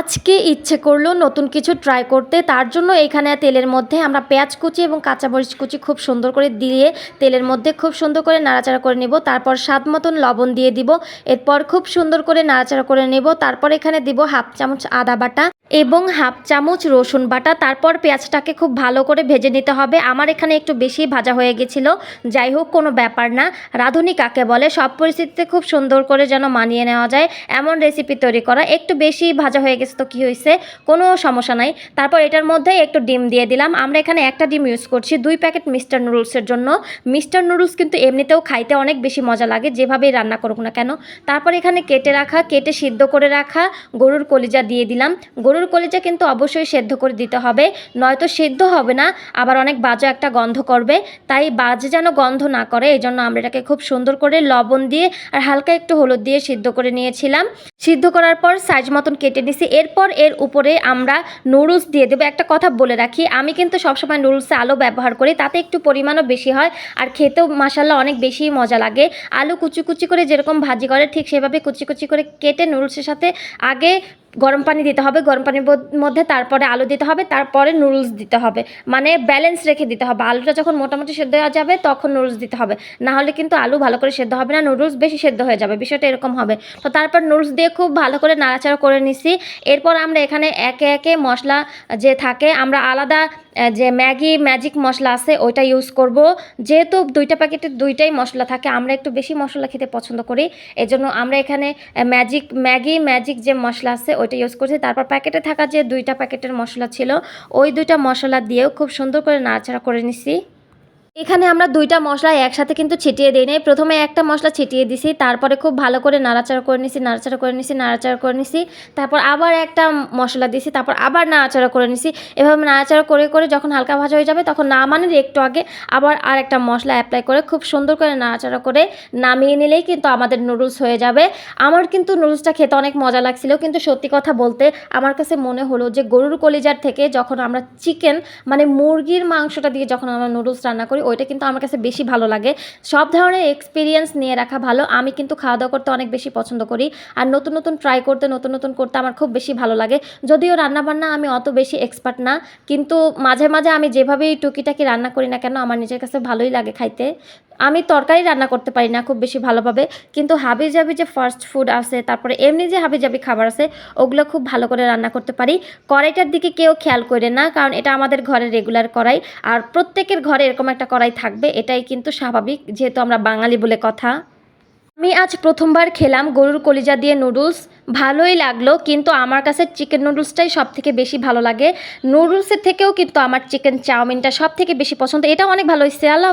আজকে ইচ্ছে করল নতুন কিছু ট্রাই করতে। তার জন্য এখানে তেলের মধ্যে আমরা পেঁয়াজ কুচি এবং কাঁচা কাঁচামরিচ কুচি খুব সুন্দর করে দিয়ে তেলের মধ্যে খুব সুন্দর করে নাড়াচাড়া করে নেব। তারপর স্বাদ মতন লবণ দিয়ে দিব। এরপর খুব সুন্দর করে নাড়াচাড়া করে নেব। তারপর এখানে দিব হাফ চামচ আদা বাটা। এবং হাফ চামচ রসুন বাটা, তারপর পেঁয়াজটাকে খুব ভালো করে ভেজে নিতে হবে। আমার এখানে একটু বেশি ভাজা হয়ে গেছিল। যাই হোক, কোনো ব্যাপার না। রাঁধুনি কাকে বলে, সব পরিস্থিতিতে খুব সুন্দর করে যেন মানিয়ে নেওয়া যায়। এমন রেসিপি তৈরি করা। একটু বেশি ভাজা হয়ে গেছে তো কী হয়েছে? কোনো সমস্যা নাই। তারপর এটার মধ্যে একটু ডিম দিয়ে দিলাম। আমরা এখানে একটা ডিম ইউজ করছি, দুই প্যাকেট মিস্টার নুডলসের জন্য। মিস্টার নুডলস কিন্তু এমনিতেও খাইতে অনেক বেশি মজা লাগে, যেভাবেই রান্না করুক না কেন। তারপর এখানে কেটে রাখা, কেটে সিদ্ধ করে রাখা গরুর কলিজা দিয়ে দিলাম। গরুর কলিজা কিন্তু অবশ্যই সেদ্ধ করে দিতে হবে। নয়তো সিদ্ধ হবে না, আবার অনেক বাজে একটা গন্ধ করবে। তাই বাজে যেন গন্ধ না করে এই জন্য আমরা এটাকে খুব সুন্দর করে লবণ দিয়ে আর হালকা একটু হলুদ দিয়ে সিদ্ধ করে নিয়েছিলাম। সিদ্ধ করার পর সাইজ মতন কেটে নিছি। এরপর এর উপরে আমরা নুডলস দিয়ে দেবো। একটা কথা বলে রাখি, আমি কিন্তু সবসময় নুডলসে আলু ব্যবহার করি, তাতে একটু পরিমাণও বেশি হয় আর খেতেও মাসাল্লা অনেক বেশি মজা লাগে। আলু কুচি কুচি করে যেরকম ভাজি করে, ঠিক সেভাবে কুচি কুচি করে কেটে নুডলসের সাথে আগে গরম পানি দিতে হবে, গরম পানির মধ্যে তারপরে আলু দিতে হবে, তারপরে নুডলস দিতে হবে। মানে ব্যালেন্স রেখে দিতে হবে। আলুটা যখন মোটামুটি সেদ্ধ হয়ে যাবে, তখন নুডলস দিতে হবে। না হলে কিন্তু আলু ভালো করে সেদ্ধ হবে না, নুডলস বেশি সেদ্ধ হয়ে যাবে। বিষয়টা এরকম হবে। তো তারপর নুডলস দিয়ে খুব ভালো করে নাড়াচাড়া করে নিছি। এরপর আমরা এখানে একে একে মশলা যে থাকে, আমরা আলাদা যে ম্যাগি, ম্যাজিক মশলা আছে, ওইটা ইউজ করব। যেহেতু দুইটা প্যাকেটে দুইটাই মশলা থাকে, আমরা একটু বেশি মশলা খেতে পছন্দ করি। এই জন্য আমরা এখানে ম্যাজিক, ম্যাগি, ম্যাজিক যে মশলা আছে, ওইটা ইউজ করছি। তারপর প্যাকেটে থাকা যে দুইটা প্যাকেটের মশলা ছিল, ওই দুইটা মশলা দিয়েও খুব সুন্দর করে নাড়াচাড়া করে নিছি। এখানে আমরা দুইটা মশলা একসাথে কিন্তু ছিটিয়ে দিই নাই। প্রথমে একটা মশলা ছিটিয়ে দিছি, তারপরে খুব ভালো করে নাড়াচাড়া করে নিছি, নাড়াচাড়া করে নিছি, নাড়াচাড়া করে নিছি, তারপর আবার একটা মশলা দিছি, তারপর আবার নাড়াচাড়া করে নিছি। এভাবে নাড়াচাড়া করে করে যখন হালকা ভাজা হয়ে যাবে, তখন নামানোর একটু আগে আবার আর একটা মশলা অ্যাপ্লাই করে খুব সুন্দর করে নাড়াচাড়া করে নামিয়ে নিলেই কিন্তু আমাদের নুডলস হয়ে যাবে। আমার কিন্তু নুডলসটা খেতে অনেক মজা লাগছিল, কিন্তু সত্যি কথা বলতে আমার কাছে মনে হলো যে গরুর কলিজার থেকে যখন আমরা চিকেন মানে মুরগির মাংসটা দিয়ে যখন আমরা নুডলস রান্না করি ওইটা কিন্তু আমার কাছে বেশি ভালো লাগে। সব ধরনের এক্সপিরিয়েন্স নিয়ে রাখা ভালো। আমি কিন্তু খাওয়া দাওয়া করতে অনেক বেশি পছন্দ করি। আর নতুন নতুন ট্রাই করতে, নতুন নতুন করতে আমার খুব বেশি ভালো লাগে। যদিও রান্নাবান্না আমি অত বেশি এক্সপার্ট না, কিন্তু মাঝে মাঝে আমি যেভাবেই টুকিটাকি রান্না করি না কেন, আমার নিজের কাছে ভালোই লাগে খাইতে। আমি তরকারি রান্না করতে পারি না খুব বেশি ভালোভাবে, কিন্তু হাবি জাবি যে ফাস্ট ফুড আছে, তারপরে এমনি যে হাবি জাবি খাবার আছে, ওগুলো খুব ভালো করে রান্না করতে পারি। কড়াইটার দিকে কেউ খেয়াল করে না, কারণ এটা আমাদের ঘরে রেগুলার কড়াই, আর প্রত্যেকের ঘরে এরকম একটা কড়াই থাকবে, এটাই কিন্তু স্বাভাবিক, যেহেতু আমরা বাঙালি বলে কথা। আমি আজ প্রথমবার খেলাম গরুর কলিজা দিয়ে নুডলস, ভালোই লাগল, কিন্তু আমার কাছে চিকেন নুডলসটাই সব থেকে বেশি ভালো লাগে। নুডলসের থেকেও কিন্তু আমার চিকেন চাউমিনটা সব থেকে বেশি পছন্দ, এটা অনেক ভালো হয়েছে, আল্লাহ।